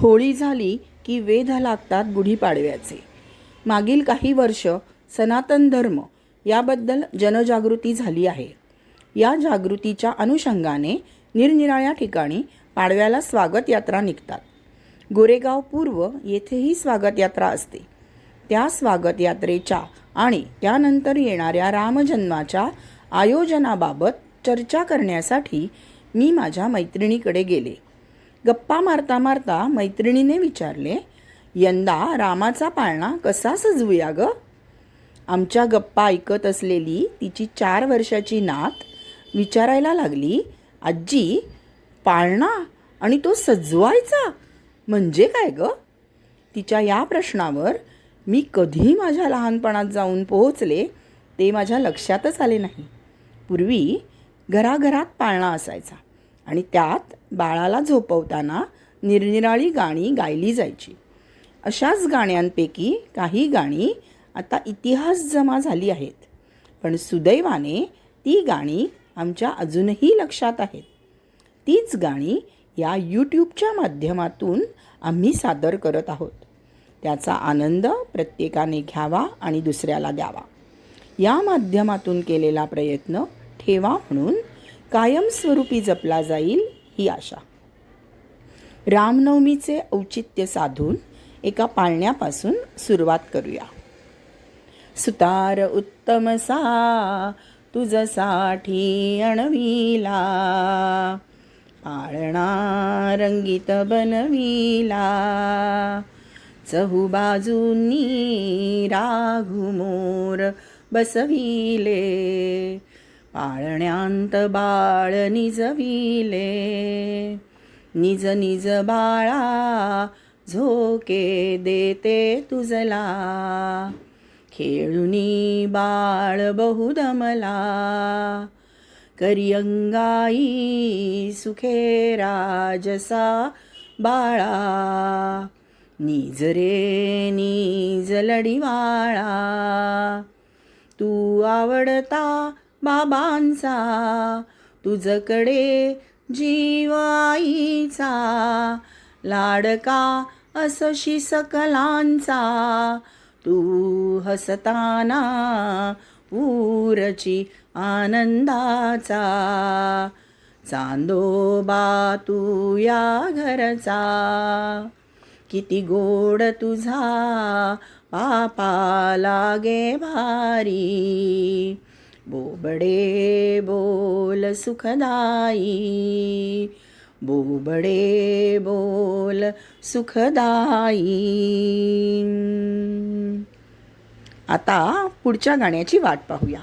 होळी झाली की वेध लागतात गुढीपाडव्याचे. मागील काही वर्ष सनातन धर्म याबद्दल जनजागृती झाली आहे. या जागृतीच्या अनुषंगाने निरनिराळ्या ठिकाणी पाडव्याला स्वागत यात्रा निघतात. गोरेगाव पूर्व येथेही स्वागत यात्रा असते. त्या स्वागत यात्रेच्या आणि त्यानंतर येणाऱ्या रामजन्माच्या आयोजनाबाबत चर्चा करण्यासाठी मी माझ्या मैत्रिणीकडे गेले. गप्पा मारता मारता मैत्रिणीने विचारले यंदा रामाचा पाळणा कसा सजवूया ग? आमच्या गप्पा ऐकत असलेली तिची चार वर्षाची नात विचारायला लागली आजी पाळणा आणि तो सजवायचा? म्हणजे काय ग? तिच्या या प्रश्नावर मी कधी माझ्या लहानपणात जाऊन पोहोचले ते माझ्या लक्षातच आले नाही. पूर्वी घराघरात पाळणा असायचा. आणि त्यात बाळाला झोपवताना निरनिराळी गाणी गायली जायची. अशाच गाण्यांपैकी काही गाणी आता इतिहास जमा झाली आहेत. पण सुदैवाने ती गाणी आमच्या अजूनही लक्षात आहेत. तीच गाणी या यूट्यूबच्या माध्यमातून आम्ही सादर करत आहोत. त्याचा आनंद प्रत्येकाने घ्यावा आणि दुसऱ्याला द्यावा. या माध्यमातून केलेला प्रयत्न ठेवा म्हणून कायमस्वरूपी जपला जाईल ही आशा. रामनवमीचे औचित्य साधून एका पाळण्यापासून सुरुवात करूया. सुतार उत्तम सा तुझसाठी अणविला. पाळणा रंगीत बनविला. चहू बाजूंनी राघुमोर बसविले. पाळण्यांत बाळ निजविले निज निज बाळा झोके देते तुझला. खेळुनी बाळ बहुदमला. करियंगाई सुखे राजसा बाळा. निज रे निज लढीवाळा. तू आवडता बाबांचा तुझकडे जीवाईचा लाडका असशी सकलांचा तू हसताना पूरची आनंदाचा चांदोबा तू या घरचा. किती गोड तुझा पापा लागे भारी बोबडे बोल सुखदाई। बोबडे बोल सुखदाई। आता पुढच्या गाण्याची वाट पाहूया.